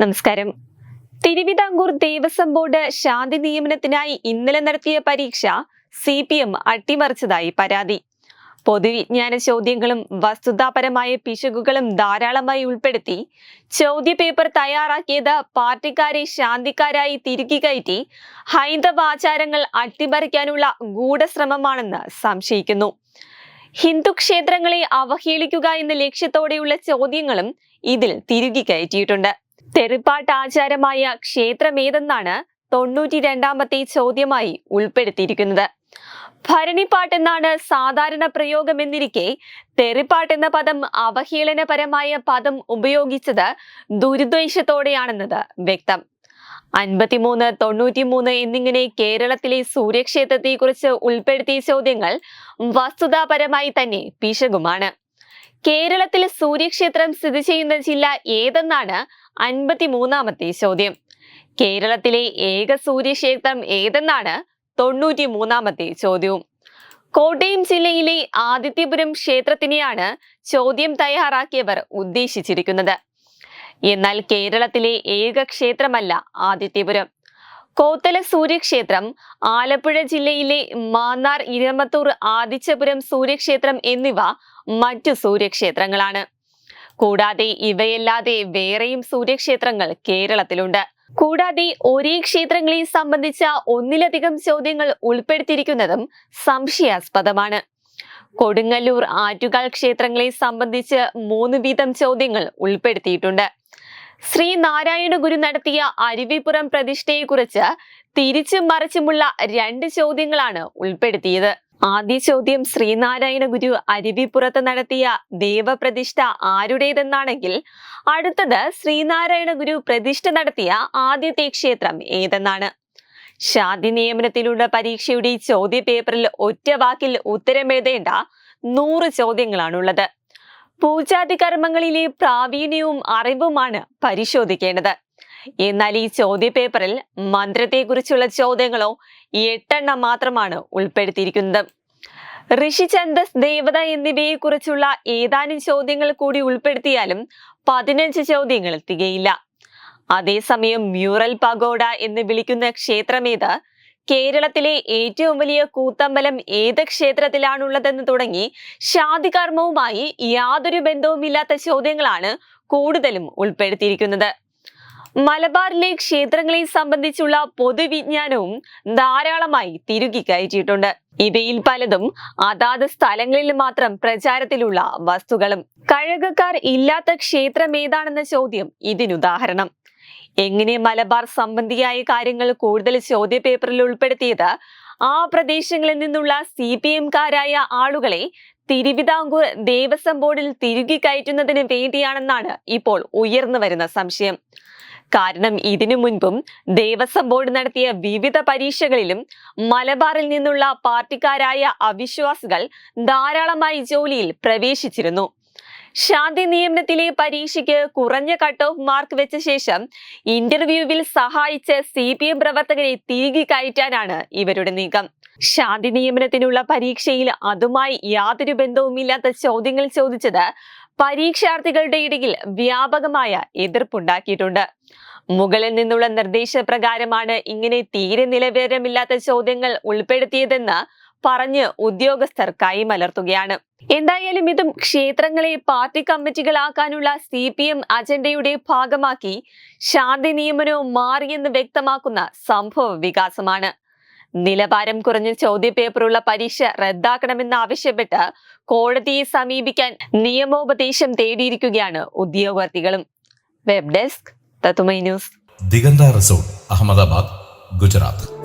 നമസ്കാരം. തിരുവിതാംകൂർ ദേവസ്വം ബോർഡ് ശാന്തി നിയമനത്തിനായി ഇന്നലെ നടത്തിയ പരീക്ഷ സി പി എം അട്ടിമറിച്ചതായി പരാതി. പൊതുവിജ്ഞാന ചോദ്യങ്ങളും വസ്തുതാപരമായ പിശകുകളും ധാരാളമായി ഉൾപ്പെടുത്തി ചോദ്യപേപ്പർ തയ്യാറാക്കിയത് പാർട്ടിക്കാരെ ശാന്തിക്കാരായി തിരുകി കയറ്റി ഹൈന്ദവ ആചാരങ്ങൾ അട്ടിമറിക്കാനുള്ള ഗൂഢശ്രമമാണെന്ന് സംശയിക്കുന്നു. ഹിന്ദു ക്ഷേത്രങ്ങളെ അവഹേളിക്കുക എന്ന ലക്ഷ്യത്തോടെയുള്ള ചോദ്യങ്ങളും ഇതിൽ തിരുകി കയറ്റിയിട്ടുണ്ട്. തെറിപ്പാട്ട് ആചാരമായ ക്ഷേത്രമേതെന്നാണ് തൊണ്ണൂറ്റി രണ്ടാമത്തെ ചോദ്യമായി ഉൾപ്പെടുത്തിയിരിക്കുന്നത്. ഭരണിപ്പാട്ട് എന്നാണ് സാധാരണ പ്രയോഗമെന്നിരിക്കെ തെറിപ്പാട്ട് എന്ന പദം അവഹേളനപരമായ പദം ഉപയോഗിച്ചത് ദുരുദ്ദേശത്തോടെയാണെന്നത് വ്യക്തം. അൻപത്തിമൂന്ന് തൊണ്ണൂറ്റിമൂന്ന് എന്നിങ്ങനെ കേരളത്തിലെ സൂര്യക്ഷേത്രത്തെക്കുറിച്ച് ഉൾപ്പെടുത്തിയ ചോദ്യങ്ങൾ വസ്തുതാപരമായി തന്നെ പിശകുമാണ്. കേരളത്തിൽ സൂര്യക്ഷേത്രം സ്ഥിതി ചെയ്യുന്ന ജില്ല ഏതെന്നാണ് അൻപത്തിമൂന്നാമത്തെ ചോദ്യം. കേരളത്തിലെ ഏക സൂര്യക്ഷേത്രം ഏതെന്നാണ് തൊണ്ണൂറ്റി മൂന്നാമത്തെ ചോദ്യവും. കോട്ടയം ജില്ലയിലെ ആദിത്യപുരം ക്ഷേത്രത്തിനെയാണ് ചോദ്യം തയ്യാറാക്കിയവർ ഉദ്ദേശിച്ചിരിക്കുന്നത്. എന്നാൽ കേരളത്തിലെ ഏക ക്ഷേത്രമല്ല ആദിത്യപുരം. കോത്തല സൂര്യക്ഷേത്രം ആലപ്പുഴ ജില്ലയിലെ മാന്നാർ ഇരമത്തൂർ ആദിത്യപുരം സൂര്യക്ഷേത്രം എന്നിവ മറ്റു സൂര്യക്ഷേത്രങ്ങളാണ്. കൂടാതെ ഇവയല്ലാതെ വേറെയും സൂര്യക്ഷേത്രങ്ങൾ കേരളത്തിലുണ്ട്. കൂടാതെ ഒരേ ക്ഷേത്രങ്ങളെ സംബന്ധിച്ച ഒന്നിലധികം ചോദ്യങ്ങൾ ഉൾപ്പെടുത്തിയിരിക്കുന്നതും സംശയാസ്പദമാണ്. കൊടുങ്ങല്ലൂർ ആറ്റുകാൽ ക്ഷേത്രങ്ങളെ സംബന്ധിച്ച് മൂന്ന് വീതം ചോദ്യങ്ങൾ ഉൾപ്പെടുത്തിയിട്ടുണ്ട്. ശ്രീ നാരായണ ഗുരു നടത്തിയ അരുവിപ്പുറം പ്രതിഷ്ഠയെക്കുറിച്ച് തിരിച്ചും മറിച്ചുമുള്ള രണ്ട് ചോദ്യങ്ങളാണ് ഉൾപ്പെടുത്തിയത്. ആദ്യ ചോദ്യം ശ്രീനാരായണ ഗുരു അരുവിപ്പുറത്ത് നടത്തിയ ദേവപ്രതിഷ്ഠ ആരുടേതെന്നാണെങ്കിൽ അടുത്തത് ശ്രീനാരായണ ഗുരു പ്രതിഷ്ഠ നടത്തിയ ആദ്യത്തെ ക്ഷേത്രം ഏതെന്നാണ്? ശാന്തി നിയമനത്തിലുള്ള പരീക്ഷയുടെ ചോദ്യ പേപ്പറിൽ ഒറ്റ വാക്കിൽ ഉത്തരമെഴുതേണ്ട നൂറ് ചോദ്യങ്ങളാണുള്ളത്. പൂജാതി കർമ്മങ്ങളിലെ പ്രാവീണ്യവും അറിവുമാണ് പരിശോധിക്കേണ്ടത്. എന്നാൽ ഈ ചോദ്യ പേപ്പറിൽ മന്ത്രത്തെക്കുറിച്ചുള്ള ചോദ്യങ്ങളോ എട്ടെണ്ണം മാത്രമാണ് ഉൾപ്പെടുത്തിയിരിക്കുന്നത്. ഋഷിചന്ദസ് ദേവത എന്നിവയെ കുറിച്ചുള്ള ഏതാനും ചോദ്യങ്ങൾ കൂടി ഉൾപ്പെടുത്തിയാലും പതിനഞ്ച് ചോദ്യങ്ങൾ തികയില്ല. അതേസമയം മ്യൂറൽ പഗോഡ എന്ന് വിളിക്കുന്ന ക്ഷേത്രമേത് കേരളത്തിലെ ഏറ്റവും വലിയ കൂത്തമ്പലം ഏത് ക്ഷേത്രത്തിലാണുള്ളതെന്ന് തുടങ്ങി ശാതികർമ്മവുമായി യാതൊരു ബന്ധവുമില്ലാത്ത ചോദ്യങ്ങളാണ് കൂടുതലും ഉൾപ്പെടുത്തിയിരിക്കുന്നത്. മലബാറിലെ ക്ഷേത്രങ്ങളെ സംബന്ധിച്ചുള്ള പൊതുവിജ്ഞാനവും ധാരാളമായി തിരുകി കയറ്റിയിട്ടുണ്ട്. ഇവയിൽ പലതും അതാത് സ്ഥലങ്ങളിൽ മാത്രം പ്രചാരത്തിലുള്ള വസ്തുക്കളും. കഴകക്കാർ ഇല്ലാത്ത ക്ഷേത്രം ഏതാണെന്ന ചോദ്യം ഇതിനുദാഹരണം. എങ്ങനെ മലബാർ സംബന്ധിയായ കാര്യങ്ങൾ കൂടുതൽ ചോദ്യ പേപ്പറിൽ ഉൾപ്പെടുത്തിയത്? ആ പ്രദേശങ്ങളിൽ നിന്നുള്ള സി പി എംകാരായ ആളുകളെ തിരുവിതാംകൂർ ദേവസ്വം ബോർഡിൽ തിരുകി കയറ്റുന്നതിന് വേണ്ടിയാണെന്നാണ് ഇപ്പോൾ ഉയർന്നു വരുന്ന സംശയം. കാരണം ഇതിനു മുൻപും ദേവസ്വം ബോർഡ് നടത്തിയ വിവിധ പരീക്ഷകളിലും മലബാറിൽ നിന്നുള്ള പാർട്ടിക്കാരായ അവിശ്വാസികൾ ധാരാളമായി ജോലിയിൽ പ്രവേശിച്ചിരുന്നു. ശാന്തി നിയമനത്തിലെ പരീക്ഷയ്ക്ക് കുറഞ്ഞ കട്ട് ഓഫ് മാർക്ക് വെച്ച ശേഷം ഇന്റർവ്യൂവിൽ സഹായിച്ച സി പി എം പ്രവർത്തകരെ തിരികെ കയറ്റാനാണ് ഇവരുടെ നീക്കം. ശാന്തി നിയമനത്തിനുള്ള പരീക്ഷയിൽ അതുമായി യാതൊരു ബന്ധവുമില്ലാത്ത ചോദ്യങ്ങൾ ചോദിച്ചത് പരീക്ഷാർത്ഥികളുടെ ഇടയിൽ വ്യാപകമായ എതിർപ്പുണ്ടാക്കിയിട്ടുണ്ട്. മുകളിൽ നിന്നുള്ള നിർദ്ദേശപ്രകാരമാണ് ഇങ്ങനെ തീരെ നിലവാരമില്ലാത്ത ചോദ്യങ്ങൾ ഉൾപ്പെടുത്തിയതെന്ന് പറഞ്ഞ് ഉദ്യോഗസ്ഥർ കൈമലർത്തുകയാണ്. എന്തായാലും ഇതും ക്ഷേത്രങ്ങളെ പാർട്ടി കമ്മിറ്റികളാക്കാനുള്ള സി പി എം അജണ്ടയുടെ ഭാഗമാക്കി ശാന്തി നിയമനവും മാറിയെന്ന് വ്യക്തമാക്കുന്ന സംഭവ വികാസമാണ്. നിലവാരം കുറഞ്ഞ ചോദ്യപേപ്പറുള്ള പരീക്ഷ റദ്ദാക്കണമെന്നാവശ്യപ്പെട്ട് കോടതിയെ സമീപിക്കാൻ നിയമോപദേശം തേടിയിരിക്കുകയാണ് ഉദ്യോഗാർത്ഥികളും. വെബ് ഡെസ്ക് തത്തുമൈ ന്യൂസ് ദിഗന്ത റിസോർട്ട് അഹമ്മദാബാദ് ഗുജറാത്ത്.